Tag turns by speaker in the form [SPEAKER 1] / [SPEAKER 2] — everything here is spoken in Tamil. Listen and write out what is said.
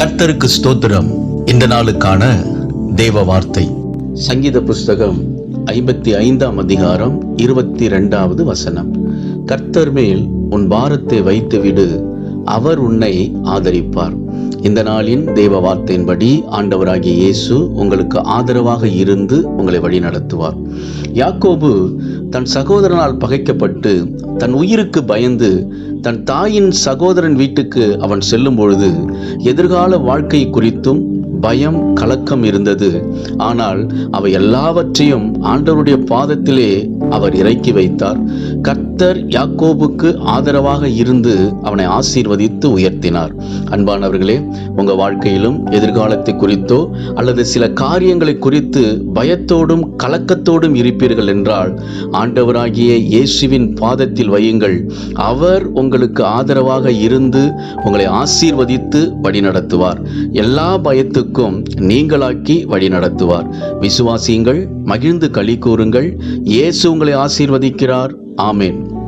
[SPEAKER 1] கர்த்தருக்கு ஸ்தோத்திரம். இந்த நாளுக்கான தேவ வார்த்தை. சங்கீத புஸ்தகம் ஐம்பத்தி ஐந்தாம் அதிகாரம் இருபத்தி இரண்டாவது வசனம். கர்த்தர் மேல் உன் பாரத்தை வைத்துவிடு அவர் உன்னை ஆதரிப்பார். இந்த நாளின் தேவ வார்த்தையின்படி ஆண்டவராகிய இயேசு உங்களுக்கு ஆதரவாக இருந்து உங்களை வழி நடத்துவார் யாக்கோபு தன் சகோதரனால் பகைக்கப்பட்டு தன் உயிருக்கு பயந்து தன் தாயின் சகோதரன் வீட்டுக்கு அவன் செல்லும் பொழுது எதிர்கால வாழ்க்கை குறித்தும் பயம் கலக்கம் இருந்தது. ஆனால் அவை எல்லாவற்றையும் ஆண்டவருடைய பாதத்திலே அவர் இறக்கி வைத்தார். கர்த்தர் யாக்கோபுக்கு ஆதரவாக இருந்து அவனை ஆசீர்வதித்து உயர்த்தினார். அன்பானவர்களே உங்க வாழ்க்கையிலும் எதிர்காலத்தை குறித்தோ அல்லது சில காரியங்களை குறித்து பயத்தோடும் கலக்கத்தோடும் இருப்பீர்கள் என்றால் ஆண்டவராகிய இயேசுவின் பாதத்தில் வையுங்கள். அவர் உங்களுக்கு ஆதரவாக இருந்து உங்களை ஆசீர்வதித்து வழிநடத்துவார். எல்லா பயத்துக்கும் நீங்களாக்கி வழிநடத்துவார் விசுவாசியுங்கள் மகிழ்ந்து களி கூறுங்கள். இயேசு உங்களை ஆசீர்வதிக்கிறார். ஆமேன்.